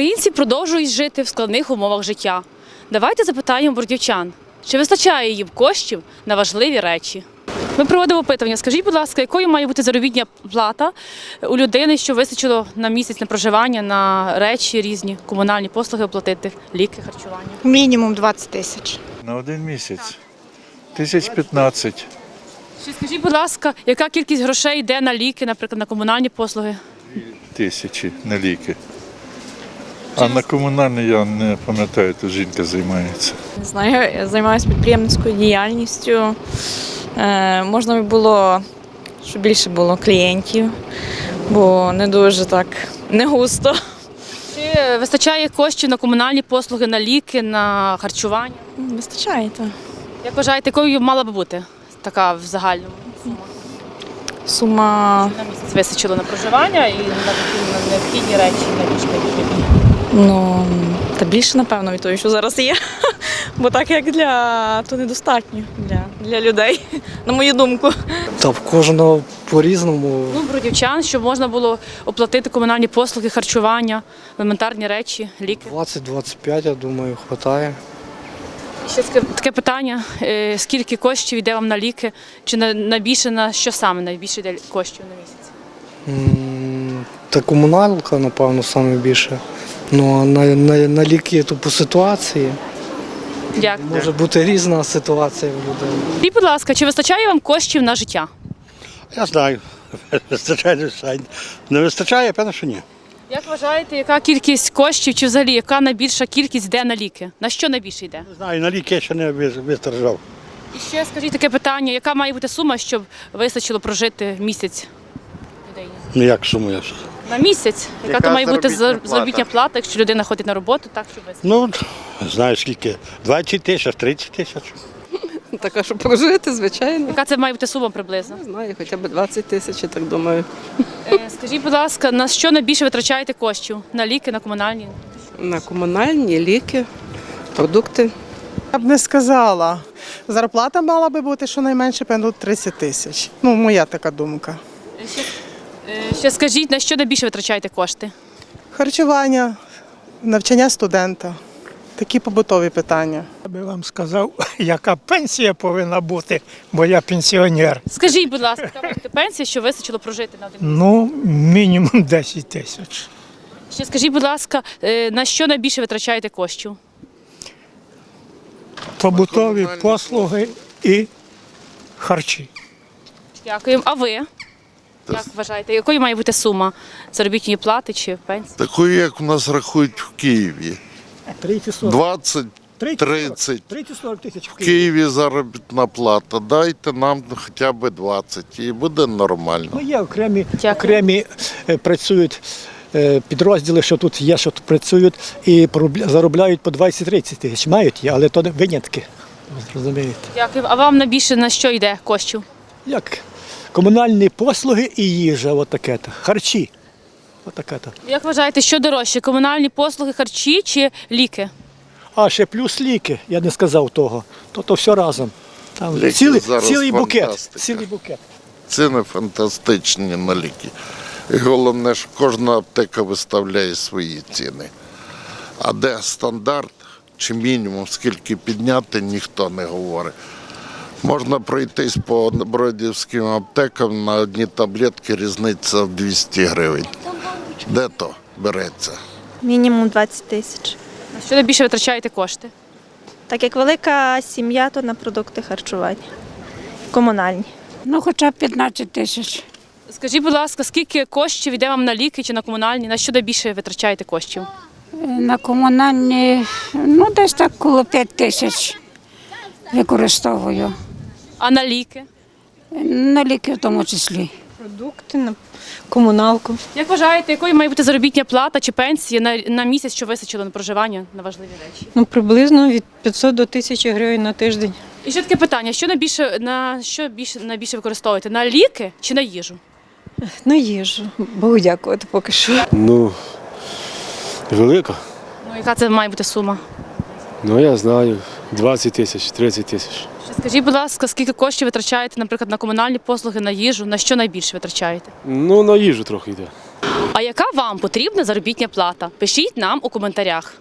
Українці продовжують жити в складних умовах життя. Давайте запитаємо бордівчан, чи вистачає їм коштів на важливі речі. Ми проводимо опитування. Скажіть, будь ласка, якою має бути заробітня плата у людини, що вистачило на місяць на проживання, на речі різні, комунальні послуги оплатити, ліки, харчування? Мінімум 20 тисяч. На один місяць. Тисяч 15. Ще скажіть, будь ласка, яка кількість грошей йде на ліки, наприклад, на комунальні послуги? Тисячі на ліки. А на комунальні я не пам'ятаю, тут жінка займається. Не знаю, я займаюся підприємницькою діяльністю. Е, можна би було, щоб більше було клієнтів, бо не дуже так не густо. Чи вистачає коштів на комунальні послуги, на ліки, на харчування? Вистачає так. Як вважаєте, якою мала би бути така в загальному? Сума На місяць вистачило на проживання і на такі на необхідні речі, на ліжка. Ну, та більше, напевно, від того, що зараз є. Бо так як для то недостатньо для, для людей, на мою думку. Та в кожного по-різному. Ну, бродівчан, щоб можна було оплатити комунальні послуги, харчування, елементарні речі, ліки. 20-25, я думаю, вистачає. Ще таке- таке питання: е, скільки коштів йде вам на ліки? Чи на, на більше на що саме найбільше йде коштів на місяць? Та комуналка, напевно, саме більше. Ну, а на, на, на ліки то по ситуації. Дякую. Може бути різна ситуація в людей. І, будь ласка, чи вистачає вам коштів на життя? Я знаю. Вистачає, не вистачає. Не вистачає, певно, що ні. Як вважаєте, яка кількість коштів, чи взагалі яка найбільша кількість йде на ліки? На що найбільше йде? Не знаю, на ліки я ще не вис- вистраждав. І ще скажіть таке питання: яка має бути сума, щоб вистачило прожити місяць людині? Ну як сумую? На місяць? Яка, Яка то має бути заробітна зар- плата? заробітня плата, якщо людина ходить на роботу, так щоб вистачило? Ну, знаю скільки. 20 тисяч, 30 тисяч. Така, щоб прожити, звичайно. Яка це має бути сума приблизно? Не знаю, хоча б 20 тисяч, я так думаю. Е, Скажіть, будь ласка, на що найбільше витрачаєте коштів? На ліки, на комунальні? На комунальні ліки, продукти. Я б не сказала. Зарплата мала би бути щонайменше певно 30 тисяч. Ну, моя така думка. Ще, е, скажіть, на що найбільше витрачаєте кошти? Харчування, навчання студента. Такі побутові питання. Я би вам сказав, яка пенсія повинна бути, бо я пенсіонер. Скажіть, будь ласка, яка пенсія, що вистачило прожити на один місяць? Ну, мінімум 10 тисяч. Ще скажіть, будь ласка, е, на що найбільше витрачаєте коштів? Побутові послуги і харчі. Дякую. А ви? Як вважаєте, якою має бути сума заробітної плати чи пенсії? Такою, як у нас рахують в Києві. 20, 30. 30-40 тисяч В Києві заробітна плата. Дайте нам хоча б 20 і буде нормально. Ну, є окремі, Дякую. окремі е, працюють е, підрозділи, що тут є, що тут працюють, і порубля- заробляють по 20-30 тисяч. Мають є, але то не винятки. Розумієте? Дякую. А вам найбільше на що йде коштів? Як комунальні послуги і їжа, отаке то. Харчі. Отаке то. Як вважаєте, що дорожче? Комунальні послуги, харчі чи ліки? А ще плюс ліки, я не сказав того. То, то все разом. Там Ліки цілий, зараз цілий букет. фантастика. Цілий букет. Ціни фантастичні на ліки. І головне, що кожна аптека виставляє свої ціни. А де стандарт чи мінімум, скільки підняти, ніхто не говорить. Можна пройтись по бродівським аптекам на одні таблетки різниця в 200 гривень. Де то береться? Мінімум 20 тисяч. На що найбільше витрачаєте кошти? Так як велика сім'я, то на продукти харчування. Комунальні. Ну, хоча б 15 тисяч. Скажіть, будь ласка, скільки коштів йде вам на ліки чи на комунальні? На що найбільше витрачаєте коштів? На комунальні, ну, десь так коло 5 тисяч використовую. А на ліки? На ліки в тому числі. Продукти, на комуналку. Як вважаєте, якою має бути заробітня плата чи пенсія на, на місяць, що вистачило на проживання на важливі речі? Ну, приблизно від 500 до 1000 гривень на тиждень. І ще таке питання: що найбільше на що більше найбільше використовуєте? На ліки чи на їжу? На їжу. Богу дякувати поки що. Ну, велика. Ну, яка це має бути сума? Ну, я знаю, 20 тисяч, 30 тисяч. Скажіть, будь ласка, скільки коштів витрачаєте, наприклад, на комунальні послуги, на їжу? На що найбільше витрачаєте? Ну, на їжу трохи йде. А яка вам потрібна заробітня плата? Пишіть нам у коментарях.